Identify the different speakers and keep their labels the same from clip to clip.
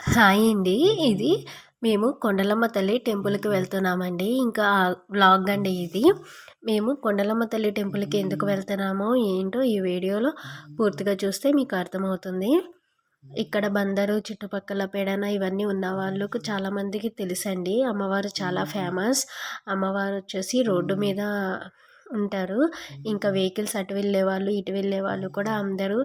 Speaker 1: Hi అండి. ఇది మేము కొండలమ్మ తల్లి టెంపుల్‌కి వెళ్తున్నామండి. ఇంకా వ్లాగ్ అండి ఇది. మేము కొండలమ్మ తల్లి టెంపుల్‌కి ఎందుకు వెళ్తున్నామో ఏంటో ఈ వీడియోలో పూర్తిగా చూస్తే మీకు అర్థమవుతుంది. ఇక్కడ బందరు చుట్టుపక్కల పెడన ఇవన్నీ ఉన్న వాళ్ళకు చాలామందికి తెలుసండి. అమ్మవారు చాలా ఫేమస్. అమ్మవారు వచ్చేసి రోడ్డు మీద ఉంటారు. ఇంకా వెహికల్స్ అటు వెళ్ళే వాళ్ళు ఇటు వెళ్ళే వాళ్ళు కూడా అందరూ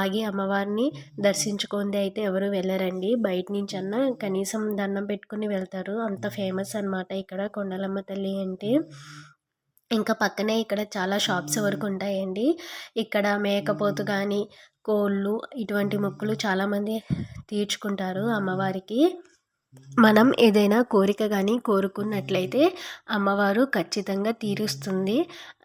Speaker 1: ఆగి అమ్మవారిని దర్శించుకుంది అయితే ఎవరు వెళ్ళరండి. బయట నుంచి అన్నా కనీసం దండం పెట్టుకుని వెళ్తారు. అంత ఫేమస్ అనమాట ఇక్కడ కొండలమ్మ తల్లి అంటే. ఇంకా పక్కనే ఇక్కడ చాలా షాప్స్ వరకు ఉంటాయండి. ఇక్కడ మేకపోతు కానీ కోళ్ళు ఇటువంటి మొక్కులు చాలామంది తీర్చుకుంటారు అమ్మవారికి. మనం ఏదైనా కోరిక కానీ కోరుకున్నట్లయితే అమ్మవారు ఖచ్చితంగా తీరుస్తుంది.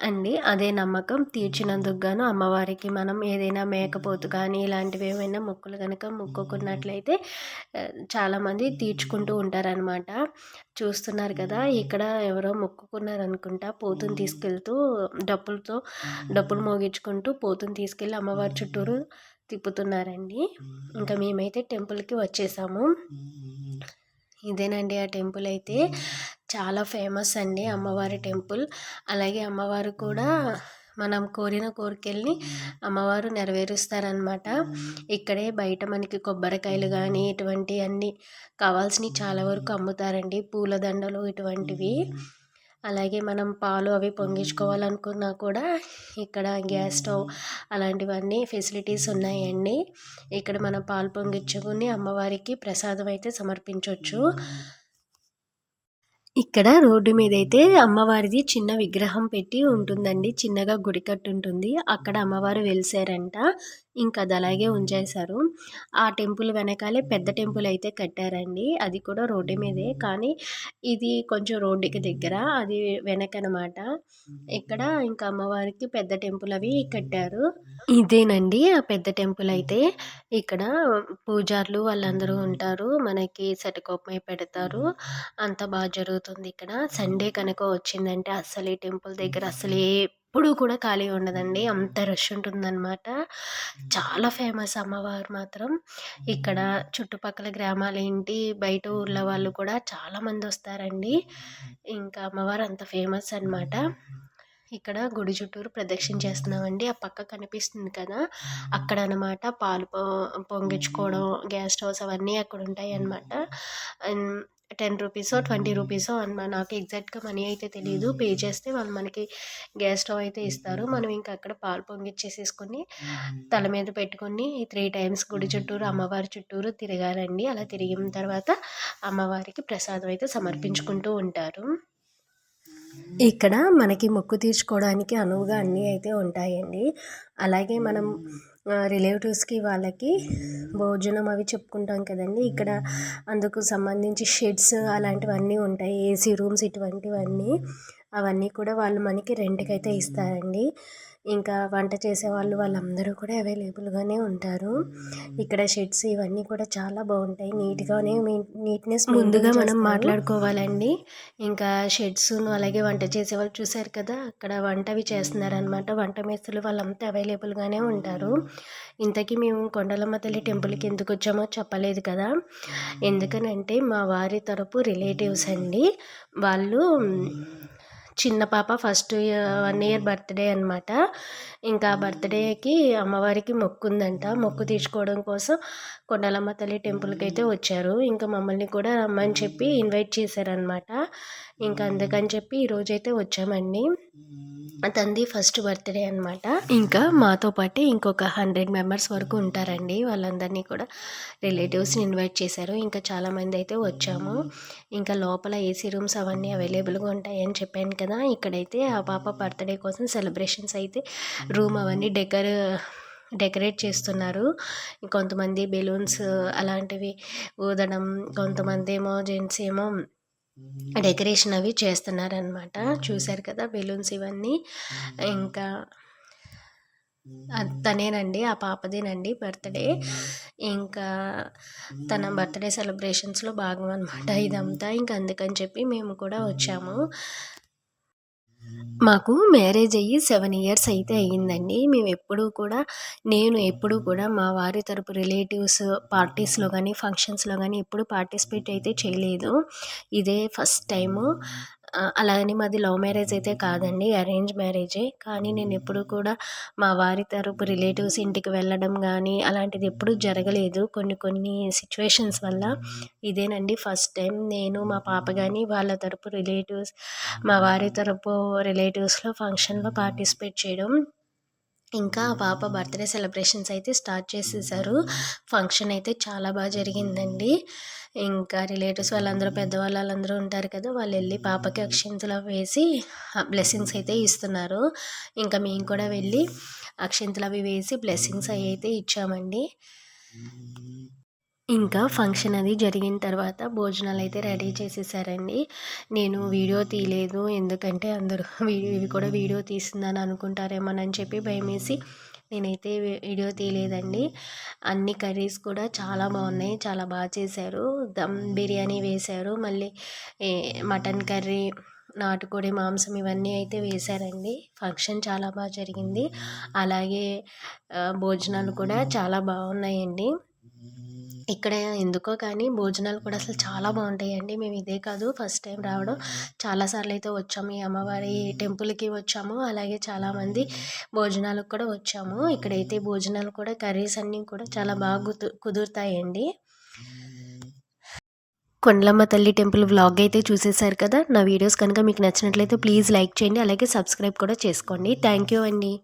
Speaker 1: అండి అదే నమ్మకం. తీర్చినందుకు గాను అమ్మవారికి మనం ఏదైనా మేకపోతు కానీ ఇలాంటివి ఏమైనా మొక్కులు కనుక మొక్కుకున్నట్లయితే చాలామంది తీర్చుకుంటూ ఉంటారనమాట చూస్తున్నారు కదా ఇక్కడ ఎవరో మొక్కుకున్నారనుకుంటా పోతుని తీసుకెళ్తూ డప్పులతో డప్పులు మోగించుకుంటూ పోతుని తీసుకెళ్ళి అమ్మవారి చుట్టూరు తిప్పుతున్నారండి. ఇంకా మేమైతే టెంపుల్కి వచ్చేసాము. ఇదేనండి ఆ టెంపుల్ అయితే. చాలా ఫేమస్ అండి అమ్మవారి టెంపుల్. అలాగే అమ్మవారు కూడా మనం కోరిన కోరికల్ని అమ్మవారు నెరవేరుస్తారనమాట ఇక్కడే బయట మనకి కొబ్బరికాయలు కానీ ఇటువంటి అన్నీ కావాల్సినవి చాలా వరకు అమ్ముతారండి. పూలదండలు ఇటువంటివి. అలాగే మనం పాలు అవి పొంగించుకోవాలనుకున్నా కూడా ఇక్కడ గ్యాస్ స్టవ్ అలాంటివన్నీ ఫెసిలిటీస్ ఉన్నాయండి. ఇక్కడ మనం పాలు పొంగించుకుని అమ్మవారికి ప్రసాదం అయితే సమర్పించవచ్చు ఇక్కడ రోడ్డు మీద అయితే అమ్మవారిది చిన్న విగ్రహం పెట్టి ఉంటుందండి. చిన్నగా గుడి కట్టు ఉంటుంది అక్కడ అమ్మవారు వెలిసారంట. ఇంకా అది అలాగే ఉంచేశారు. ఆ టెంపుల్ వెనకాలే పెద్ద టెంపుల్ అయితే కట్టారండి. అది కూడా రోడ్డు మీదే. కానీ ఇది కొంచెం రోడ్డుకి దగ్గర. అది వెనకనమాట. ఇక్కడ ఇంకా అమ్మవారికి పెద్ద టెంపుల్ అవి కట్టారు. ఇదేనండి ఆ పెద్ద టెంపుల్ అయితే. ఇక్కడ పూజారులు వాళ్ళందరూ ఉంటారు. మనకి సటకోపమై పెడతారు. అంత బాగా జరుగుతుంది. ఇక్కడ. సండే కనుక వచ్చిందంటే అస్సలు ఈ టెంపుల్ దగ్గర అసలు ఏ ఎప్పుడూ కూడా ఖాళీ ఉండదండి. అంత రష్ ఉంటుందన్నమాట. చాలా ఫేమస్ అమ్మవారు మాత్రం. ఇక్కడ చుట్టుపక్కల గ్రామాలు ఏంటి బయట ఊర్ల వాళ్ళు కూడా చాలామంది వస్తారండి. ఇంకా అమ్మవారు అంత ఫేమస్ అనమాట ఇక్కడ గుడి చుట్టూరు ప్రదక్షిణ చేస్తున్నామండి. ఆ పక్క కనిపిస్తుంది కదా. అక్కడ అనమాట పాలు పొంగించుకోవడం గ్యాస్ స్టవ్స్ అవన్నీ అక్కడ ఉంటాయి అన్నమాట టెన్ రూపీసో ట్వంటీ రూపీసో అనమాట నాకు ఎగ్జాక్ట్గా మనీ అయితే తెలియదు పే చేస్తే వాళ్ళు మనకి గ్యాస్ స్టవ్ అయితే ఇస్తారు. మనం ఇంకా అక్కడ పాలు పొంగిచ్చేసేసుకొని తల మీద పెట్టుకొని త్రీ టైమ్స్ గుడి చుట్టూరు అమ్మవారి చుట్టూరు తిరగాలండి. అలా తిరిగిన తర్వాత అమ్మవారికి ప్రసాదం అయితే సమర్పించుకుంటూ ఉంటారు. ఇక్కడ మనకి మొక్కు తీర్చుకోవడానికి అనువుగా అన్నీ అయితే ఉంటాయండి. అలాగే మనం రిలేటివ్స్కి వాళ్ళకి భోజనం అవి చెప్పుకుంటాం కదండి. ఇక్కడ అందుకు సంబంధించి షెడ్స్ అలాంటివన్నీ ఉంటాయి ఏసీ రూమ్స్ ఇటువంటివన్నీ. అవన్నీ కూడా వాళ్ళు మనకి రెంట్కి అయితే ఇస్తారండి. ఇంకా వంట చేసేవాళ్ళు వాళ్ళందరూ కూడా అవైలబుల్గానే ఉంటారు. ఇక్కడ షెడ్స్ ఇవన్నీ కూడా చాలా బాగుంటాయి. నీట్గానే నీట్నెస్ ముందుగా మనం మాట్లాడుకోవాలండి. ఇంకా షెడ్స్ అలాగే వంట చేసేవాళ్ళు చూశారు కదా అక్కడ వంట అవి చేస్తున్నారనమాట వంట మేస్తులు వాళ్ళంతా అవైలబుల్గానే ఉంటారు. ఇంతకీ మేము కొండలమ్మ తల్లి టెంపుల్కి ఎందుకు వచ్చామో చెప్పలేదు కదా. ఎందుకనంటే మా వారి తరపు రిలేటివ్స్ అండి. వాళ్ళు చిన్న పాప ఫస్ట్ వన్ ఇయర్ బర్త్డే అనమాట ఇంకా బర్త్డేకి అమ్మవారికి మొక్కు ఉందంట మొక్కు తీర్చుకోవడం కోసం కొండలమ్మ తల్లి టెంపుల్కి అయితే వచ్చారు. ఇంకా మమ్మల్ని కూడా రమ్మని చెప్పి ఇన్వైట్ చేశారనమాట ఇంకా అందుకని చెప్పి ఈరోజైతే వచ్చామండి. అతనిది ఫస్ట్ బర్త్డే అనమాట ఇంకా మాతో పాటు ఇంకొక హండ్రెడ్ మెంబర్స్ వరకు ఉంటారండి. వాళ్ళందరినీ కూడా రిలేటివ్స్ని ఇన్వైట్ చేశారు. ఇంకా చాలామంది అయితే వచ్చాము. ఇంకా లోపల ఏసీ రూమ్స్ అవన్నీ అవైలబుల్గా ఉంటాయని చెప్పాను కదా. ఇక్కడైతే ఆ పాప బర్త్డే కోసం సెలబ్రేషన్స్ అయితే రూమ్ అవన్నీ డెకర్ డెకరేట్ చేస్తున్నారు. కొంతమంది బెలూన్స్ అలాంటివి ఊదడం కొంతమంది ఏమో జెంట్స్ ఏమో డెకరేషన్ అవి చేస్తున్నారనమాట చూశారు కదా బెలూన్స్ ఇవన్నీ. ఇంకా తనేనండి ఆ పాపదేనండి బర్త్డే. ఇంకా తన బర్త్డే సెలబ్రేషన్స్లో భాగం అనమాట ఇదంతా. ఇంకా అందుకని చెప్పి మేము కూడా వచ్చాము. మాకు మ్యారేజ్ అయ్యి సెవెన్ ఇయర్స్ అయితే అయ్యిందండి. మేము ఎప్పుడూ కూడా నేను ఎప్పుడూ కూడా మా వారి తరపు రిలేటివ్స్ పార్టీస్లో కానీ ఫంక్షన్స్లో కానీ ఎప్పుడు పార్టిసిపేట్ అయితే చేయలేదు. ఇదే ఫస్ట్ టైము. అలాగని మాది లవ్ మ్యారేజ్ అయితే కాదండి అరేంజ్ మ్యారేజే. కానీ నేను ఎప్పుడు కూడా మా వారి తరపు రిలేటివ్స్ ఇంటికి వెళ్ళడం కానీ అలాంటిది ఎప్పుడూ జరగలేదు. కొన్ని కొన్ని సిచ్యువేషన్స్ వల్ల ఇదేనండి. ఫస్ట్ టైం నేను మా పాప కానీ వాళ్ళ తరపు రిలేటివ్స్ మా వారి తరపు రిలేటివ్స్లో ఫంక్షన్లో పార్టిసిపేట్ చేయడం. ఇంకా ఆ పాప బర్త్డే సెలబ్రేషన్స్ అయితే స్టార్ట్ చేసేసారు. ఫంక్షన్ అయితే చాలా బాగా జరిగిందండి. ఇంకా రిలేటివ్స్ వాళ్ళందరూ పెద్దవాళ్ళు వాళ్ళందరూ ఉంటారు కదా వాళ్ళు వెళ్ళి పాపకి అక్షింతలు వేసి బ్లెస్సింగ్స్ అయితే ఇస్తున్నారు. ఇంకా మేము కూడా వెళ్ళి అక్షింతలు అవి వేసి బ్లెస్సింగ్స్ అవి అయితే ఇచ్చామండి. ఇంకా ఫంక్షన్ అది జరిగిన తర్వాత భోజనాలు అయితే రెడీ చేసేసారండి. నేను వీడియో తీయలేదు. ఎందుకంటే అందరూ వీడియో ఇవి కూడా వీడియో తీస్తుందని అనుకుంటారేమోనని చెప్పి భయమేసి నేనైతే వీడియో తీయలేదండి. అన్ని కర్రీస్ కూడా చాలా బాగున్నాయి. చాలా బాగా చేశారు. దమ్ బిర్యానీ వేశారు. మళ్ళీ మటన్ కర్రీ నాటుకోడి మాంసం ఇవన్నీ అయితే వేశారండి. ఫంక్షన్ చాలా బాగా జరిగింది. అలాగే భోజనాలు కూడా చాలా బాగున్నాయండి. ఇక్కడ ఎందుకో కానీ భోజనాలు కూడా అసలు చాలా బాగుంటాయండి. మేము ఇదే కాదు ఫస్ట్ టైం రావడం. చాలాసార్లు అయితే వచ్చాము. ఈ అమ్మవారి టెంపుల్కి వచ్చాము. అలాగే చాలామంది భోజనాలకు కూడా వచ్చాము. ఇక్కడైతే భోజనాలు కూడా కర్రీస్ అన్నీ కూడా చాలా బాగా కుదు కుదురుతాయండి. కొండలమ్మ తల్లి టెంపుల్ వ్లాగ్ అయితే చూసేశారు కదా? నా వీడియోస్ కనుక మీకు నచ్చినట్లయితే ప్లీజ్ లైక్ చేయండి. అలాగే సబ్స్క్రైబ్ కూడా చేసుకోండి. థ్యాంక్ యూ అండి.